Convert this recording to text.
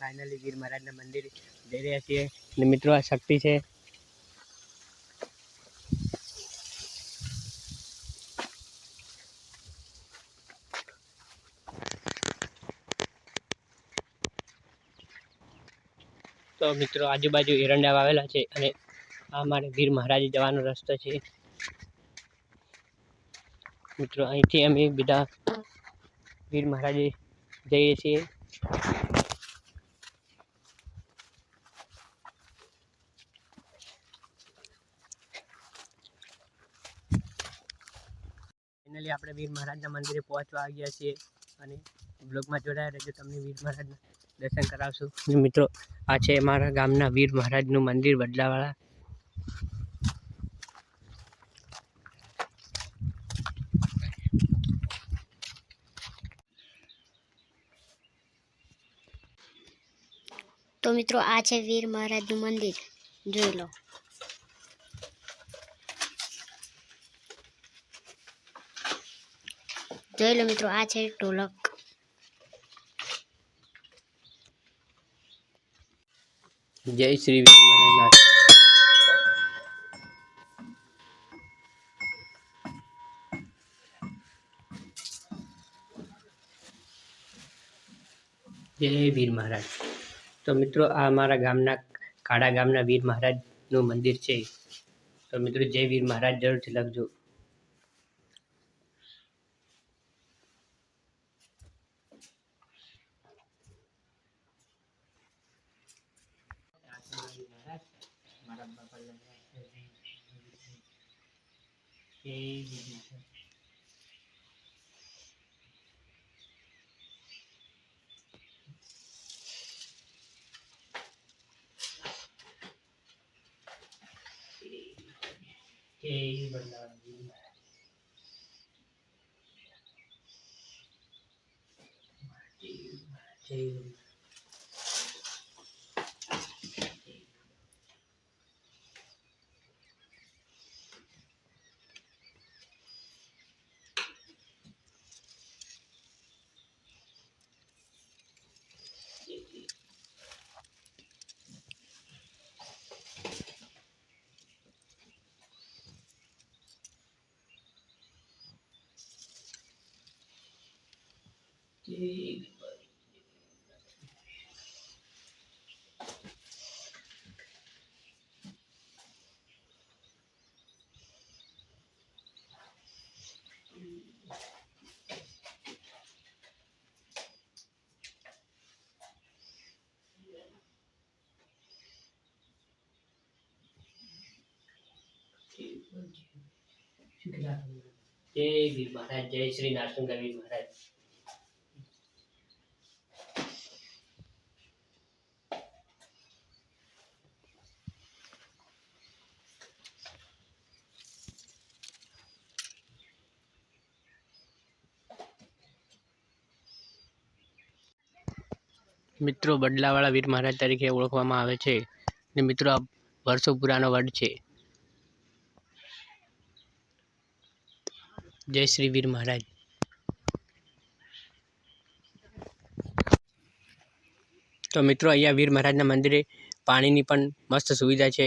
Finally Gir મહારાજના મંદિરે જઈ રહ્યા છીએ. અને મિત્રો, આ શક્તિ છે. તો મિત્રો, આજુબાજુ એરંડા વાવેલા છે અને આ મારે ગીર મહારાજે જવાનો રસ્તો છે. મિત્રો, અહીંથી અમે બધા વીર મહારાજે જઈએ છીએ. ફાઇનલી આપણે વીર મહારાજના મંદિરે પહોંચવા આવ્યા છીએ અને બ્લોગમાં જોડાયા રહેજો, તમને વીર મહારાજના દર્શન કરાવશું. મિત્રો, આ છે મારા ગામના વીર મહારાજનું મંદિર બદલાવાળા તો મિત્રો, આ છે વીર મહારાજનું મંદિર. જોઈ લો. જોઈ લો મિત્રો, આ છે ઢોલક. જય શ્રી જય વીર મહારાજ. તો મિત્રો, આ અમારા ગામના, કાળા ગામના વીર મહારાજનું મંદિર છે. તો મિત્રો, જય વીર મહારાજ જરૂરથી લખજો. જય વડલાલ વીર મહારાજ જય જય વીર મહારાજ જય શ્રી નારસંગા વીર મહારાજ મિત્રો બદલાવાળા વીર મહારાજ તરીકે ઓળખવામાં આવે છે ને મિત્રો આ વર્ષો પુરાનો વડ છે. જય શ્રી વીર મહારાજ. તો મિત્રો અહીંયા વીર મહારાજના મંદિરે પાણીની પણ મસ્ત સુવિધા છે.